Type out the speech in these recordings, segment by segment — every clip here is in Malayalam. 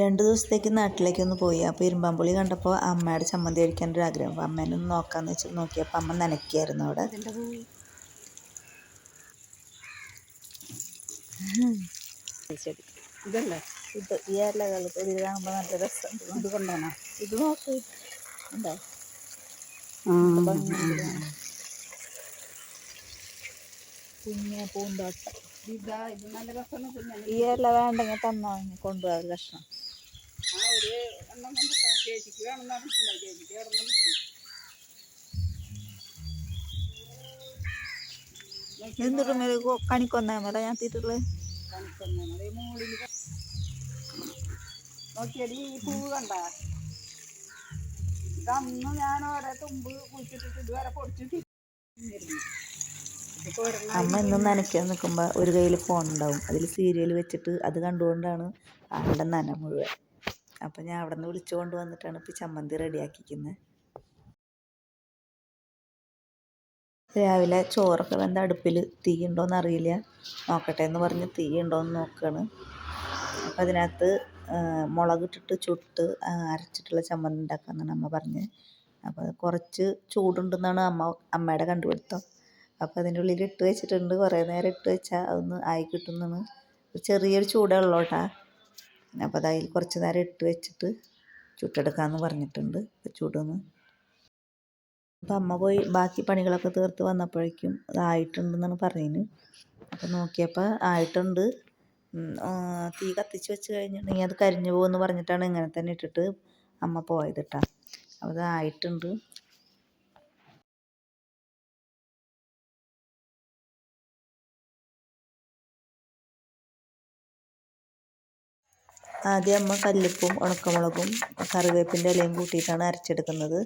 രണ്ട് ദിവസത്തേക്ക് നാട്ടിലേക്കൊന്ന് പോയി. അപ്പോൾ ഇരുമ്പാമ്പുളി കണ്ടപ്പോൾ അമ്മയുടെ ചമ്മന്തി കഴിക്കാൻ ഒരു ആഗ്രഹം. അപ്പോൾ അമ്മേനെ ഒന്ന് നോക്കാമെന്ന് വെച്ച് നോക്കിയപ്പോൾ അമ്മ നനയ്ക്കായിരുന്നു അവിടെ. ശരി ഇതല്ലേ? ഇത് ഈ ഇലകൾ കാണുമ്പോൾ നല്ല ഇത് കൊണ്ടാണോ ഇത് നോക്ക്. ഉണ്ടോ കുഞ്ഞ പൂന്തോട്ടം ഇതാ ഇത് നല്ല രസമാണ് കുഞ്ഞാണ്. ഈ ഇല വേണ്ടെങ്കിൽ തന്നോ? കൊണ്ടുപോകാം കഷ്ണം. ഒരു എണ്ണം കൊണ്ട് ചേച്ചിക്ക് വേണമെന്ന് പറഞ്ഞിട്ടില്ല ചേച്ചിക്ക് എവിടെ നിന്ന് കിട്ടി എന്തിട്ടും കണിക്കൊന്നേ മേലെ? ഞാൻ തീട്ടുള്ളത് മുകളിൽ നോക്കിയടി ഈ പൂവ് കണ്ട? ഇതന്ന് ഞാൻ ഓരോ തുമ്പ് കുഴിച്ചിട്ടിട്ട് ഇതുവരെ പൊടിച്ചിട്ട് അമ്മ എന്നും നനയ്ക്കാൻ നിൽക്കുമ്പോൾ ഒരു കയ്യിൽ ഫോൺ ഉണ്ടാവും. അതിൽ സീരിയൽ വെച്ചിട്ട് അത് കണ്ടുകൊണ്ടാണ് ആളുടെ നന മുഴുവൻ. അപ്പം ഞാൻ അവിടെ നിന്ന് വിളിച്ചുകൊണ്ട് വന്നിട്ടാണ് ഇപ്പോൾ ചമ്മന്തി റെഡിയാക്കിക്കുന്നത് രാവിലെ ചോറൊക്കെ വെന്ത അടുപ്പിൽ തീ ഉണ്ടോയെന്ന് അറിയില്ല. നോക്കട്ടെ എന്ന് പറഞ്ഞ് തീ ഉണ്ടോയെന്ന് നോക്കുകയാണ് അപ്പം അതിനകത്ത് മുളക് മുളകിട്ടിട്ട് ചുട്ട് അരച്ചിട്ടുള്ള ചമ്മന്തി ഉണ്ടാക്കാമെന്നാണ് അമ്മ പറഞ്ഞത് അപ്പോൾ കുറച്ച് ചൂടുണ്ടെന്നാണ് അമ്മ അമ്മയുടെ കണ്ടുപിടുത്തം. അപ്പോൾ അതിന്റെ ഉള്ളിൽ ഇട്ട് വെച്ചിട്ടുണ്ട്. കുറേ നേരം ഇട്ട് വെച്ചാൽ അതൊന്ന് ആയി കിട്ടുന്നതാണ്. ചെറിയൊരു ചൂടേ ഉള്ളൂ കേട്ടാ. അപ്പോൾ അത് അതിൽ കുറച്ച് നേരം ഇട്ട് വെച്ചിട്ട് ചുട്ടെടുക്കാമെന്ന് പറഞ്ഞിട്ടുണ്ട്. ചൂടൊന്ന്. അപ്പോൾ അമ്മ പോയി ബാക്കി പണികളൊക്കെ തീർത്ത് വന്നപ്പോഴേക്കും അതായിട്ടുണ്ടെന്നാണ് പറയുന്നത്. അപ്പോൾ നോക്കിയപ്പോൾ ആയിട്ടുണ്ട്. തീ കത്തിച്ച് വെച്ച് കഴിഞ്ഞിട്ടുണ്ടെങ്കിൽ അത് കരിഞ്ഞു പോകുമെന്ന് പറഞ്ഞിട്ടാണ് ഇങ്ങനെ തന്നെ ഇട്ടിട്ട് അമ്മ പോയത് കേട്ടോ അപ്പോൾ അത് ആയിട്ടുണ്ട്. ആദ്യം അമ്മ കല്ലുപ്പും ഉണക്കമുളകും കറിവേപ്പിന്റെ ഇലയും കൂട്ടിയിട്ടാണ് അരച്ചെടുക്കുന്നത്.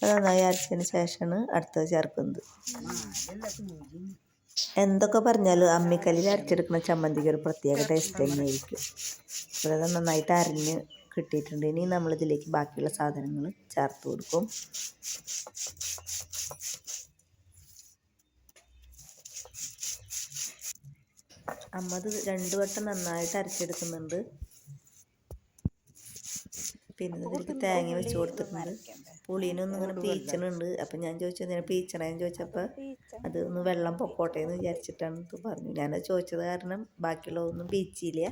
അത് നന്നായി അരച്ചതിന് ശേഷമാണ് അടുത്തത് ചേർക്കുന്നത്. എന്തൊക്കെ പറഞ്ഞാലും അമ്മിക്കല്ലിൽ അരച്ചെടുക്കുന്ന ചമ്മന്തിക്ക് ഒരു പ്രത്യേക ടേസ്റ്റ് തന്നെയായിരിക്കും. അപ്പോൾ അത് നന്നായിട്ട് അരിഞ്ഞ് കിട്ടിയിട്ടുണ്ട്. ഇനി നമ്മളിതിലേക്ക് ബാക്കിയുള്ള സാധനങ്ങൾ ചേർത്ത് കൊടുക്കും. അമ്മ അത് രണ്ട് വട്ടം നന്നായിട്ട് അരച്ചെടുക്കുന്നുണ്ട്. പിന്നെ ഇതിലേക്ക് തേങ്ങ വെച്ച് കൊടുത്തിട്ടുണ്ട്. പുളീനൊന്നും ഇങ്ങനെ പീച്ചണുണ്ട്. അപ്പം ഞാൻ ചോദിച്ചു ഇങ്ങനെ പീച്ചണേന്ന് ചോദിച്ചപ്പോൾ അത് ഒന്ന് വെള്ളം പൊക്കോട്ടെ എന്ന് വിചാരിച്ചിട്ടാണ് പറഞ്ഞു. ഞാൻ ചോദിച്ചത് കാരണം ബാക്കിയുള്ളതൊന്നും പീച്ചിയില്ല.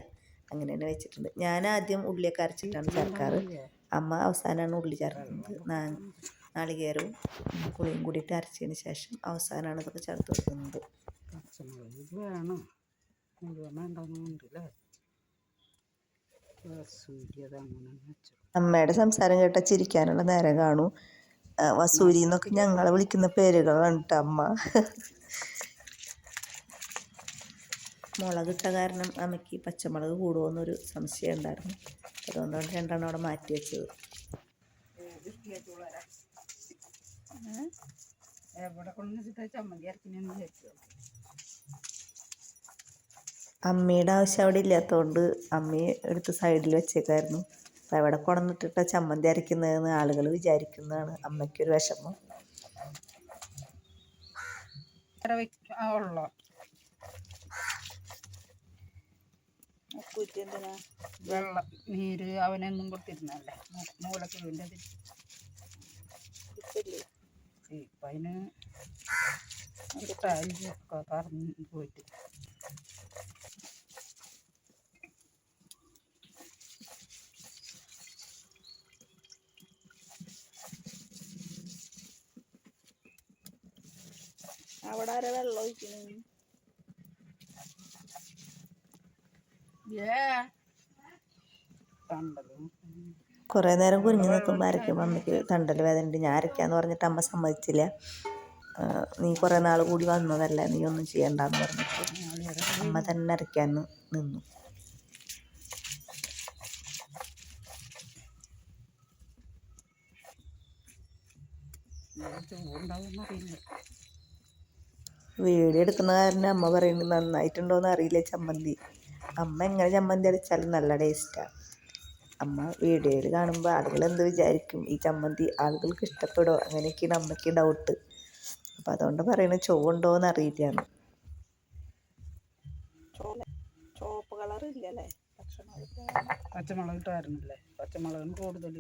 അങ്ങനെ തന്നെ വെച്ചിട്ടുണ്ട്. ഞാൻ ആദ്യം ഉള്ളിയൊക്കെ അരച്ചിട്ടാണ് ചേർക്കാറ്. അമ്മ അവസാനമാണ് ഉള്ളി ചേർക്കുന്നത്. നാളികേരവും പുളിയും കൂടിയിട്ട് അരച്ചതിന് ശേഷം അവസാനമാണ് ഇതൊക്കെ ചേർത്ത് കൊടുക്കുന്നത്. പച്ചമുളക് വേണം. മുഴുവൻ അമ്മയുടെ സംസാരം കേട്ട ചിരിക്കാനുള്ള നേരം കാണൂ. വസൂരി എന്നൊക്കെ ഞങ്ങളെ വിളിക്കുന്ന പേരുകളാണ് കേട്ടോ അമ്മ. മുളകിട്ട കാരണം അമ്മയ്ക്ക് പച്ചമുളക് കൂടുമോന്നൊരു സംശയം ഉണ്ടായിരുന്നു. അതുകൊണ്ടാണ് രണ്ടെണ്ണം അവിടെ മാറ്റി വെച്ചത്. എവിടെ കൊണ്ടു ചമ്മന്തി ഇറക്കിനെന്ന് വിചാരിച്ചു അമ്മയുടെ ആവശ്യം അവിടെ ഇല്ലാത്തതുകൊണ്ട് അമ്മയെ എടുത്ത് സൈഡിൽ വെച്ചേക്കായിരുന്നു. അപ്പോൾ അവിടെ കൊണ്ടുവന്നിട്ടിട്ട ചമ്മന്തി അരയ്ക്കുന്നതെന്ന് ആളുകൾ വിചാരിക്കുന്നതാണ്. അമ്മയ്ക്കൊരു വിഷമം. വെള്ളം നീര് അവനൊന്നും കൊടുത്തിരുന്നല്ലേ മൂലക്കിഴുവിന്റെ അതിൽ ഇപ്പം അതിന് പറഞ്ഞു പോയിട്ട്. അവിടെ ആരെ വെള്ളം ഒഴിക്കുന്നു കുറെ നേരം കുനിഞ്ഞു നിൽക്കുമ്പോൾ അരയ്ക്കുമ്പോൾ അമ്മയ്ക്ക് തണ്ടൽ വേദനയുണ്ട് ഞാൻ അരയ്ക്കാന്ന് പറഞ്ഞിട്ട് അമ്മ സമ്മതിച്ചില്ല. നീ കുറേ നാൾ കൂടി വന്നതല്ലേ നീ ഒന്നും ചെയ്യണ്ടെന്ന് പറഞ്ഞിട്ട്. അമ്മ തന്നെ അരയ്ക്കാൻ നിന്നു. ചോറുണ്ടാവും അറിയില്ല വീഡിയോ എടുക്കുന്ന കാരണം അമ്മ പറയുന്നത് നന്നായിട്ടുണ്ടോയെന്ന് അറിയില്ല ചമ്മന്തി. അമ്മ എങ്ങനെ ചമ്മന്തി അരച്ചാലും നല്ല ടേസ്റ്റാണ് അമ്മ വീഡിയോയിൽ കാണുമ്പോൾ ആളുകൾ എന്ത് വിചാരിക്കും? ഈ ചമ്മന്തി ആളുകൾക്ക് ഇഷ്ടപ്പെടുമോ അങ്ങനെയൊക്കെയാണ് അമ്മയ്ക്ക് ഡൗട്ട് അപ്പം അതുകൊണ്ട് പറയുന്നത് എന്ന് അറിയില്ല ചോപ്പ് കളർ ഇല്ലല്ലേ പച്ചമുളക് ഇട്ടായിരുന്നില്ലേ? പച്ചമുളകിന് കൂടുതൽ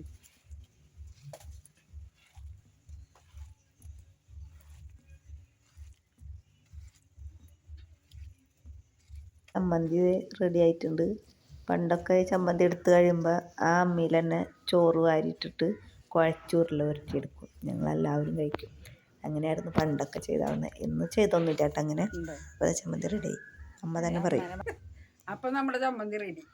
ചമ്മന്തി റെഡി ആയിട്ടുണ്ട്. പണ്ടൊക്കെ ചമ്മന്തി എടുത്ത് കഴിയുമ്പോൾ ആ അമ്മിയിൽ തന്നെ ചോറ് വാരിയിട്ടിട്ട് കുഴച്ചുരുള ഉരുട്ടിയെടുക്കും ഞങ്ങളെല്ലാവരും കഴിക്കും. അങ്ങനെയായിരുന്നു പണ്ടൊക്കെ ചെയ്താവുന്നത് ഇന്ന് ചെയ്തൊന്നുമില്ല കേട്ടോ അങ്ങനെ. അപ്പോൾ ചമ്മന്തി റെഡി ആയി. അമ്മ തന്നെ പറയും. അപ്പം നമ്മുടെ ചമ്മന്തി റെഡി